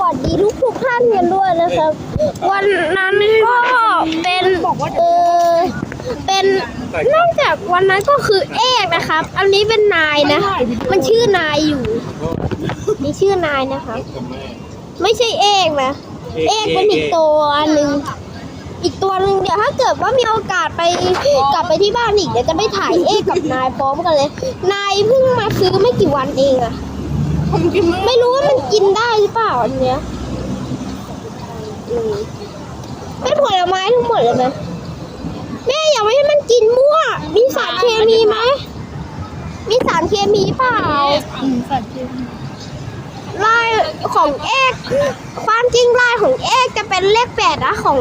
วัสดีทุกทุกท่านกันด้วยนะครับ วันนั้นก็เป็นเออเป็นนอกจากวันนั้นก็คือเอกนะครับ อันนี้เป็นนายนะ มันชื่อนายอยู่นี่ชื่อนายนะครับไม่ใช่เอกนะ เอกเป็นอีกตัวอันหนึ่งอีกตัวหนึ่งเดี๋ยวถ้าเกิดว่ามีโอกาสไปกลับไปที่บ้านอีกเดี๋ยวจะไปถ่ายเอกกับนายพร้อมกันเลย นายเพิ่งมาซื้อไม่กี่วันเองอะ ผมกินไม่ไม่รู้ว่ามันกินได้หรือเปล่าอันเนี้ยอืมเป็นผลไม้ทั้งหมดเลยไหมแม่อย่าไม่ให้มันกินมั่ว มีสารเคมีไหม มีสารเคมีเปล่า อืมใส่เค็มลายของเอกความจริงลายของเอกจะเป็นเลขแปดนะของ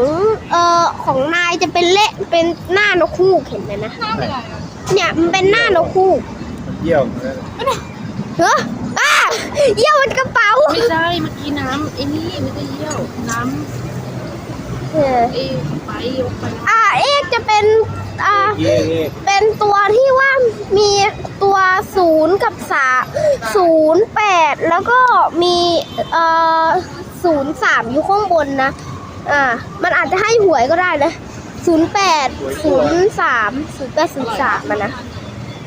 เอ่อของนายจะเป็นเลขเป็นหน้านกคู่เห็นไหมนะหน้าเป็นไรอะเนี่ยมันเป็นหน้านกคู่เยี่ยวเฮ้ออ้าเยี่ยวมันกระเป๋าไม่ใช่เมื่อกี้น้ำไอ้นี่ไม่ได้เยี่ยวน้เออำไอ้ไปยกไปนะอ่าเอกจะเป็นอ่าเยี่ยวเย่เป็นตัวที่ว่ามีตัวศูนย์กับสาศูนย์แปดแล้วก็มีเอ่อศูนย์สามอยู่ข้างบนนะอ่ามันอาจจะให้หวยก็ได้นะศูนย์แปดศูนย์สามศูนย์แปดศูนย์สามมันนะ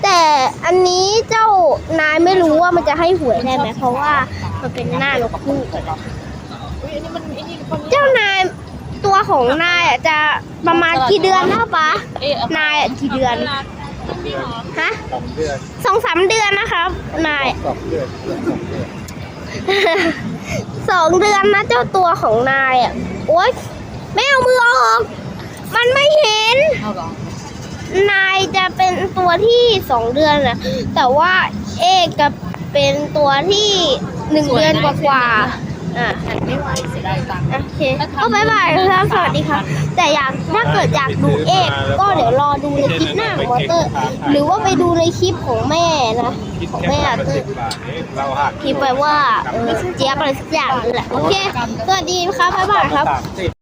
แต่อันนี้เจ้านายไม่รู้ว่ามัน จะให้หวยได้ไหมเพราะว่ามันเป็นหน้านกคู่อุ้ยอันนี้มันไอ้นี่คนเจ้านายตัวของนายอะจะประมาณกี่เดือนนะป๊าเอ๊ะนายอะกี่เดือนฮะสองเดือนสองสามเดือนนะครับ นายสองเดือนสองเดือนสองเดือนนะเจ้าตัวของนายอะโอ๊ยไม่เอามือออกมันไม่เห็นเอาเหรอนายจะเป็นตัวที่สองเดือนนะแต่ว่าเอกจะ เป็นตัวที่หนึ่งเดือนกว่าๆอะหันไม่ไหวเสียดายตังค์ โอเคก็บายบายครับสวัสดีครับ แต่อยากถ้าเกิดอยากดูเอกก็เดี๋ยวรอดูในคลิปหน้าของวอเตอร์ หรือว่าไปดูในคลิปของแม่นะคิดของแค่แม่บาอาทเตอสิร์บบาทเองเราหักพิมพ์ไปว่าเออเจี๊ยบอะไรสักอย่างนี่แหละโอเคสวัสดีครับบ๊ายบายครับ สามสิบ